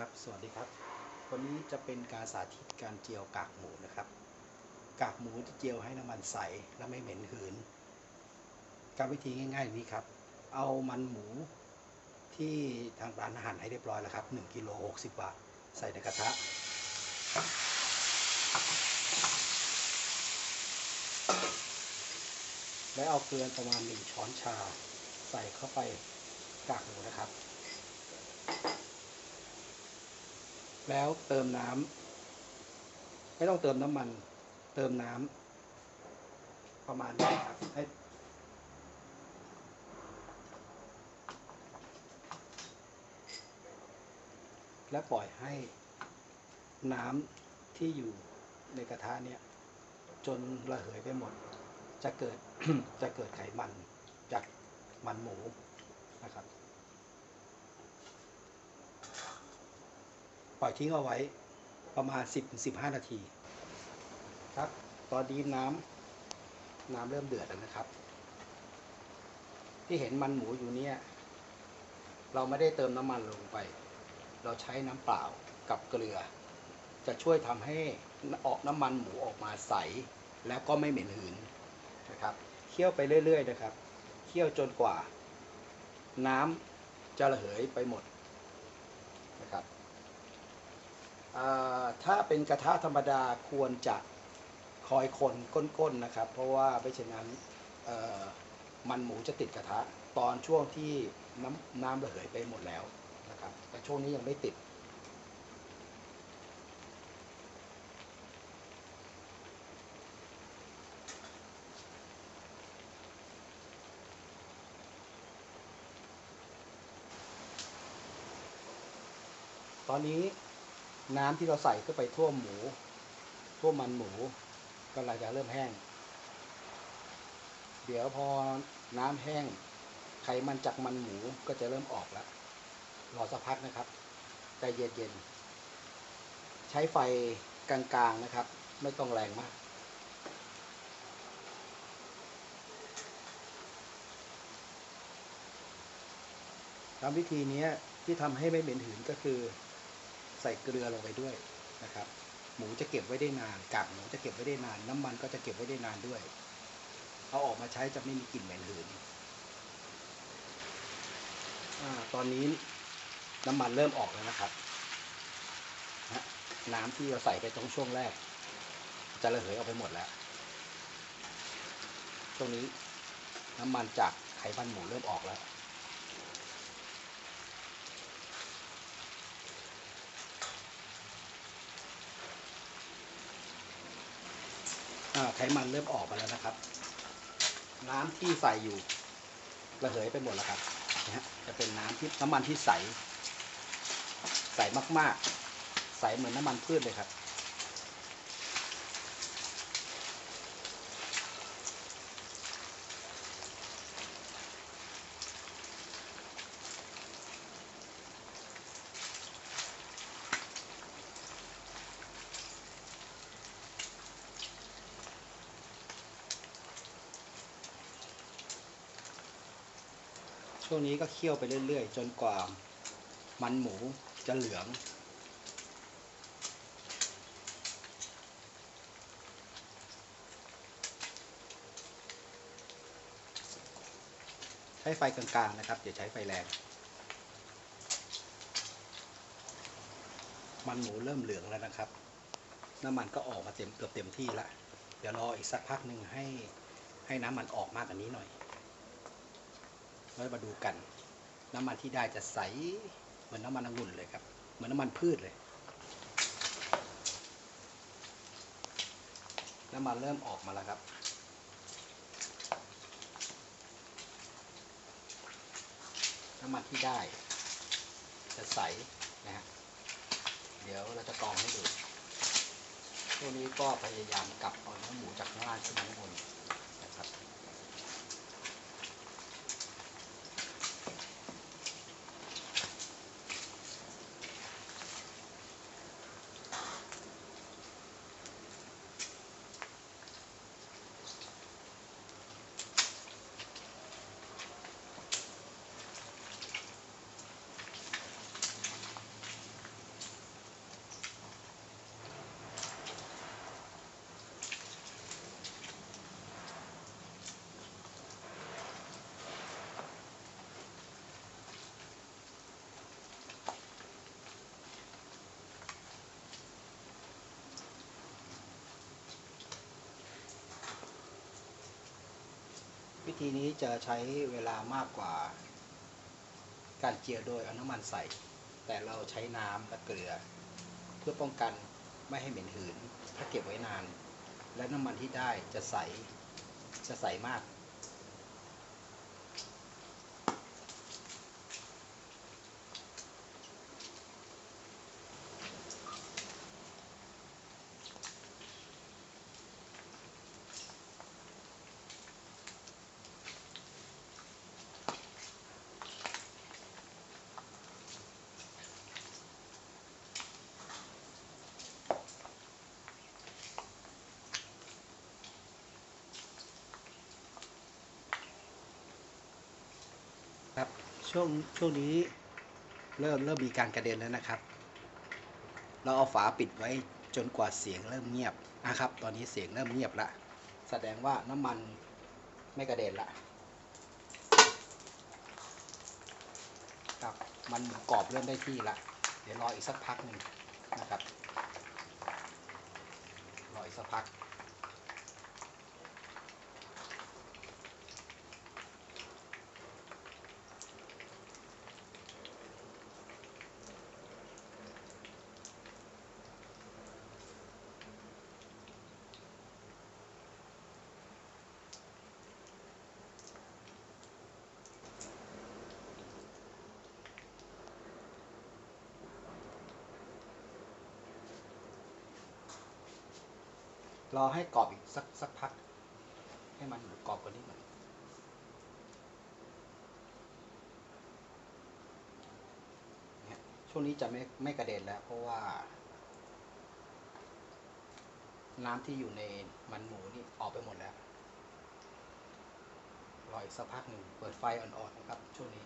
ครับ สวัสดีครับ วันนี้จะเป็นการสาธิตการเจียวกากหมูนะครับ กากหมูจะเจียวให้น้ำมันใสและไม่เหม็นหืนการวิธีง่ายๆนี้ครับ เอามันหมูที่ทางร้านอาหารให้เรียบร้อยแล้วครับ1กิโล60 บาท ใส่ในกระทะ และเอาเกลือประมาณ 1 ช้อนชา ใส่เข้าไปกากหมูนะครับ แล้วเติมน้ำไม่ต้องเติมน้ำมัน เติมน้ำประมาณนี้ครับให้และปล่อยให้น้ำที่อยู่ในกระทะเนี่ยจนระเหยไปหมด จะเกิดจะเกิดไขมันจากมันหมูนะครับ ปล่อยทิ้งเอาไว้ประมาณ 10-15 นาที ครับ ตอนนี้น้ำน้ำเริ่มเดือดแล้วนะครับ ที่เห็นมันหมูอยู่เนี่ย เราไม่ได้เติมน้ำมันลงไป เราใช้น้ำเปล่ากับเกลือ จะช่วยทำให้ออกน้ำมันหมูออกมาใส แล้วก็ไม่เหม็นหืนนะครับเคี่ยวไปเรื่อย ๆ นะครับเคี่ยวจนกว่า น้ำจะระเหยไปหมดนะครับ ถ้าเป็นกระทะธรรมดาควรจะคอยคนก้นๆนะครับ เพราะว่าไม่เช่นนั้นมันหมูจะติดกระทะ ตอนช่วงที่น้ำน้ำระเหยไปหมดแล้วนะครับแต่ช่วงนี้ยังไม่ติดตอนนี้ น้ำที่เราใส่เข้าไปท่วมหมูท่วมมันหมูกำลังจะเริ่มแห้ง เดี๋ยวพอน้ำแห้งไขมันจากมันหมูก็จะเริ่มออกแล้วรอสักพักนะครับใจเย็นๆใช้ไฟกลางๆนะครับ ไม่ต้องแรงมากตามวิธีนี้ที่ทำให้ไม่เหม็นหืนก็คือ ใส่เกลือลงไปด้วยนะครับ หมูจะเก็บไว้ได้นานกากหมูจะเก็บไว้ได้นาน น้ำมันก็จะเก็บไว้ได้นานด้วย เอาออกมาใช้จะไม่มีกลิ่นเหม็นหืนอตอนนี้น้ำมันเริ่มออกแล้วนะครับนะน้ำที่เราใส่ไปตรงช่วงแรก จะระเหยออกไปหมดแล้ว ตรงนี้น้ำมันจากไขมันหมูเริ่มออกแล้ว ไขมันเริ่มออกมาแล้วนะครับ น้ำที่ใส่อยู่ระเหยไปหมดแล้วครับนะฮะจะเป็นน้ำที่น้ำมันที่ใส ใสมากๆ ใสเหมือนน้ำมันพืชเลยครับ ช่วงนี้ก็เคี่ยวไปเรื่อยๆ จนกว่ามันหมูจะเหลือง ใช้ไฟกลางๆนะครับอย่าใช้ไฟแรง มันหมูเริ่มเหลืองแล้วนะครับ น้ำมันก็ออกมาเต็มเกือบเต็มที่ละ เดี๋ยวรออีกสักพักหนึ่งให้ให้น้ำมันออกมากกว่านี้หน่อย แล้วมาดูกัน น้ำมันที่ได้จะใสเหมือนน้ำมันองุ่นเลยครับ เหมือนน้ำมันพืชเลย น้ำมันเริ่มออกมาแล้วครับ น้ำมันที่ได้ จะใสนะฮะ เดี๋ยวเราจะกรองให้ดูช่วงนี้ก็พยายามกลับเอาเนื้อหมูจากข้างล่างขึ้นมาข้างบน ธีนี้จะใช้เวลามากกว่า การเจียวโดยเอาน้ำมันใส่ แต่เราใช้น้ำและเกลือ เพื่อป้องกันไม่ให้เหม็นหืน ถ้าเก็บไว้นาน และน้ำมันที่ได้จะใสจะใสมาก ครับ ช่วงช่วงนี้เริ่มเริ่มมีการกระเด็นแล้วนะครับ เราเอาฝาปิดไว้จนกว่าเสียงเริ่มเงียบนะครับ ตอนนี้เสียงเริ่มเงียบละ แสดงว่าน้ำมันไม่กระเด็นละครับ มันกรอบเริ่มได้ที่ละ เดี๋ยวรออีกสักพักหนึ่งนะครับ รออีกสักพัก รอให้กรอบอีกสักสักพัก ให้มันกรอบกว่านี้หน่อยช่วงนี้จะไม่ไม่กระเด็นแล้ว เพราะว่า น้ำที่อยู่ในมันหมูนี่ออกไปหมดแล้วรออีกสักพักหนึ่งเปิดไฟอ่อนๆนะครับ ช่วงนี้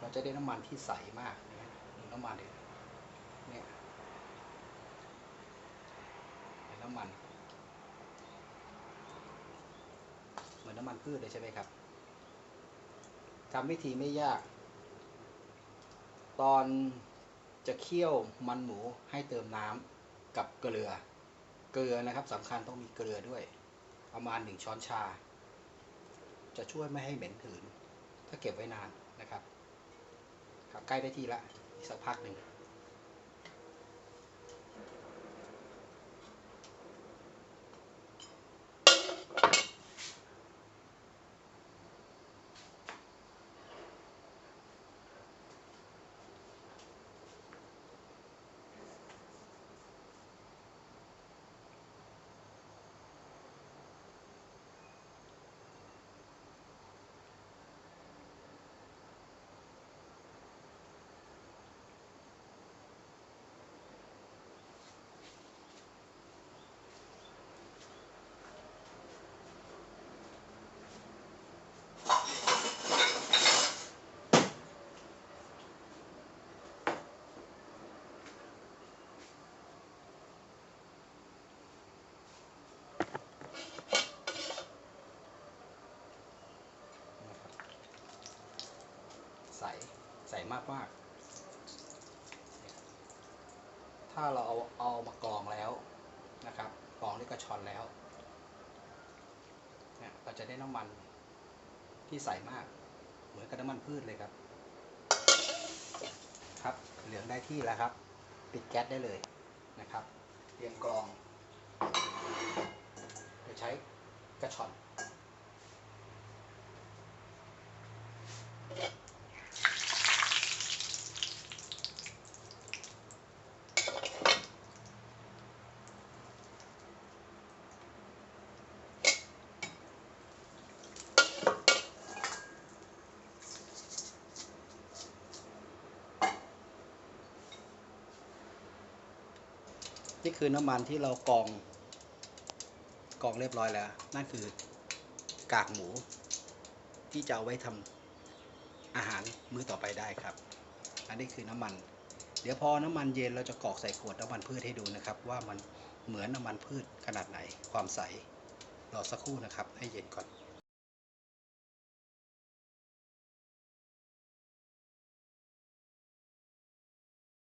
เราจะได้น้ำมันที่ใสมาก น้ำมันเนี่ยเห็นน้ำมัน เหมือนน้ำมันพืชเลยใช่ไหมครับทำวิธีไม่ยาก ตอนจะเคี่ยวมันหมูให้เติมน้ำกับเกลือ เกลือนะครับสำคัญต้องมีเกลือด้วย ประมาณหนึ่งช้อนชา จะช่วยไม่ให้เหม็นหืน ถ้าเก็บไว้นานนะครับครับใกล้ได้ที่ละ สักพักหนึ่ง ใส ใส่มากมากถ้าเราเอาเอามากรองแล้วนะครับกรองด้วยกระชอนแล้วเนี่ยเราจะได้น้ำมันที่ใสมาก เหมือนกับน้ำมันพืชเลยครับ ครับเหลืองได้ที่แล้วครับ ปิดแก๊สได้เลยนะครับเตรียมกรองโดยใช้กระชอน นี่คือน้ำมันที่เรากรองกรองเรียบร้อยแล้ว นั่นคือกากหมู ที่จะเอาไว้ทำอาหารมื้อต่อไปได้ครับ อันนี้คือน้ำมัน เดี๋ยวพอน้ำมันเย็นเราจะกรอกใส่ขวดน้ำมันพืชให้ดูนะครับ ว่ามันเหมือนน้ำมันพืชขนาดไหนความใสรอสักครู่นะครับ ให้เย็นก่อน